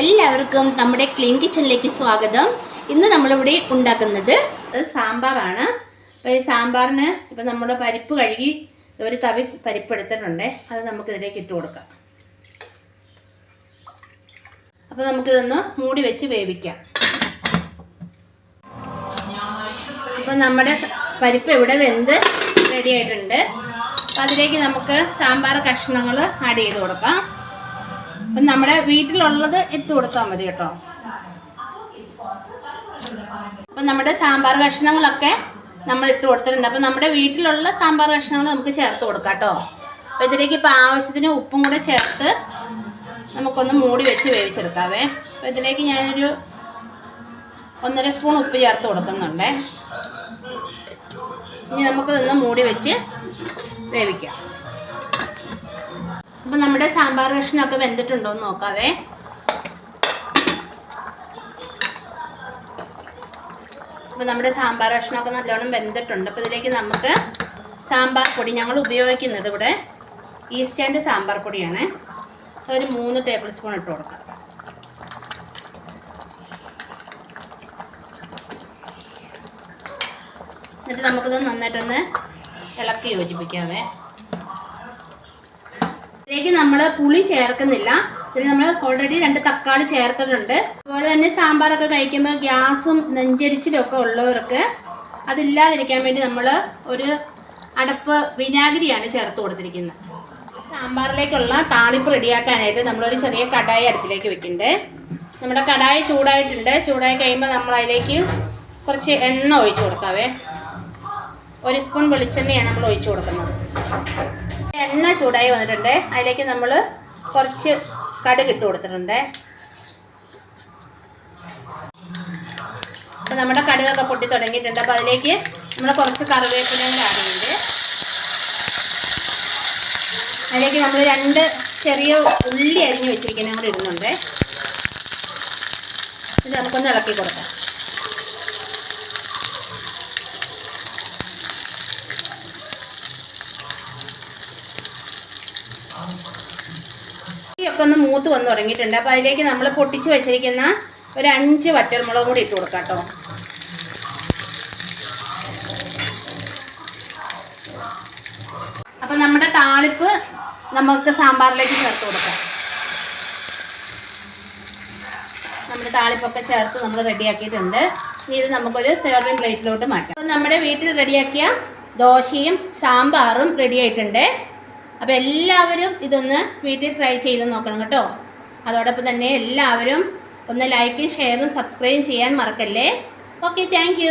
എല്ലാവർക്കും നമ്മുടെ ക്ലീൻ കിച്ചണിലേക്ക് സ്വാഗതം. ഇന്ന് നമ്മളിവിടെ ഉണ്ടാക്കുന്നത് സാമ്പാറാണ്. അപ്പോൾ ഈ സാമ്പാറിന് ഇപ്പം നമ്മൾ പരിപ്പ് കഴുകി ഒരു തവി പരിപ്പ് എടുത്തിട്ടുണ്ട് അത് നമുക്ക് ഇതിലേക്ക് ഇട്ട് കൊടുക്കാം. അപ്പോൾ നമുക്കിതൊന്ന് മൂടി വെച്ച് വേവിക്കാം. അപ്പോൾ നമ്മുടെ പരിപ്പ് ഇവിടെ വെന്ത് റെഡി ആയിട്ടുണ്ട്. അപ്പം അതിലേക്ക് നമുക്ക് സാമ്പാർ കഷ്ണങ്ങൾ ആഡ് ചെയ്ത് കൊടുക്കാം. അപ്പം നമ്മുടെ വീട്ടിലുള്ളത് ഇട്ട് കൊടുത്താൽ മതി കേട്ടോ. അപ്പം നമ്മുടെ സാമ്പാർ കഷ്ണങ്ങളൊക്കെ നമ്മൾ ഇട്ട് കൊടുത്തിട്ടുണ്ട്. അപ്പം നമ്മുടെ വീട്ടിലുള്ള സാമ്പാർ കഷ്ണങ്ങൾ നമുക്ക് ചേർത്ത് കൊടുക്കാം കേട്ടോ. അപ്പോൾ ഇതിലേക്ക് ഇപ്പോൾ ആവശ്യത്തിന് ഉപ്പും കൂടെ ചേർത്ത് നമുക്കൊന്ന് മൂടി വെച്ച് വേവിച്ചെടുക്കാവേ. അപ്പോൾ ഇതിലേക്ക് ഞാനൊരു ഒന്നര സ്പൂൺ ഉപ്പ് ചേർത്ത് കൊടുക്കുന്നുണ്ടേ. ഇനി നമുക്കിതൊന്ന് മൂടി വെച്ച് വേവിക്കാം. അപ്പം നമ്മുടെ സാമ്പാർ കഷ്ണമൊക്കെ വെന്തിട്ടുണ്ടോ എന്ന് നോക്കാവേ. അപ്പൊ നമ്മുടെ സാമ്പാർ കഷ്ണമൊക്കെ നല്ലോണം വെന്തിട്ടുണ്ട്. അപ്പോൾ ഇതിലേക്ക് നമുക്ക് സാമ്പാർ പൊടി ഞങ്ങൾ ഉപയോഗിക്കുന്നത് ഇവിടെ ഈസ്റ്റേന്റെ സാമ്പാർ പൊടിയാണ്. ഒരു മൂന്ന് ടേബിൾ സ്പൂൺ ഇട്ട് കൊടുക്കാം. എന്നിട്ട് നമുക്കിത് നന്നായിട്ടൊന്ന് ഇളക്കി യോജിപ്പിക്കാവേ. ഇതിലേക്ക് നമ്മൾ പുളി ചേർക്കുന്നില്ല. ഇതിൽ നമ്മൾ ഓൾറെഡി രണ്ട് തക്കാളി ചേർത്തിട്ടുണ്ട്. അതുപോലെ തന്നെ സാമ്പാറൊക്കെ കഴിക്കുമ്പോൾ ഗ്യാസും നെഞ്ചരിച്ചിലും ഒക്കെ ഉള്ളവർക്ക് അതില്ലാതിരിക്കാൻ വേണ്ടി നമ്മൾ ഒരു അടപ്പ് വിനാഗിരിയാണ് ചേർത്ത് കൊടുത്തിരിക്കുന്നത്. സാമ്പാറിലേക്കുള്ള താളിപ്പ് റെഡിയാക്കാനായിട്ട് നമ്മളൊരു ചെറിയ കടായി അടുപ്പിലേക്ക് വെക്കുന്നുണ്ട്. നമ്മുടെ കടായി ചൂടായിട്ടുണ്ട്. ചൂടായി കഴിയുമ്പോൾ നമ്മൾ അതിലേക്ക് കുറച്ച് എണ്ണ ഒഴിച്ചു കൊടുക്കാവേ ഒരു സ്പൂൺ വെളിച്ചെണ്ണയാണ് നമ്മൾ ഒഴിച്ചു കൊടുക്കുന്നത്. എണ്ണ ചൂടായി വന്നിട്ടുണ്ട്. അതിലേക്ക് നമ്മൾ കുറച്ച് കടുക് ഇട്ട് കൊടുത്തിട്ടുണ്ട്. അപ്പോൾ നമ്മുടെ കടുകൊക്കെ പൊട്ടി തുടങ്ങിയിട്ടുണ്ട്. അപ്പോൾ അതിലേക്ക് നമ്മൾ കുറച്ച് കറിവേപ്പിലയും ആടുന്നുണ്ട് അതിലേക്ക് നമ്മൾ രണ്ട് ചെറിയ ഉള്ളി അരിഞ്ഞ് വെച്ചിരിക്കുന്ന കൂടി ഇടുന്നുണ്ട്. ഇത് നമുക്കൊന്ന് ഇളക്കി കൊടുക്കാം. ഒക്കെ ഒന്ന് മൂത്ത് വന്ന് തുടങ്ങിയിട്ടുണ്ട്. അപ്പോൾ അതിലേക്ക് നമ്മൾ പൊട്ടിച്ച് വെച്ചിരിക്കുന്ന ഒരു അഞ്ച് വറ്റൽമുളക് കൂടി ഇട്ട് കൊടുക്കാം കേട്ടോ. അപ്പം നമ്മുടെ താളിപ്പ് നമുക്ക് സാമ്പാറിലേക്ക് ചേർത്ത് കൊടുക്കാം. നമ്മുടെ താളിപ്പൊക്കെ ചേർത്ത് നമ്മൾ റെഡിയാക്കിയിട്ടുണ്ട്. ഇനി ഇത് നമുക്കൊരു സെർവിങ് പ്ലേറ്റിലോട്ട് മാറ്റാം. അപ്പം നമ്മുടെ വീട്ടിൽ റെഡിയാക്കിയ ദോശയും സാമ്പാറും റെഡി ആയിട്ടുണ്ട് അപ്പോൾ എല്ലാവരും ഇതൊന്ന് വീട്ടിൽ ട്രൈ ചെയ്ത് നോക്കണം കേട്ടോ. അതോടൊപ്പം തന്നെ എല്ലാവരും ഒന്ന് ലൈക്കും ഷെയറും സബ്സ്ക്രൈബും ചെയ്യാൻ മറക്കല്ലേ. Okay thank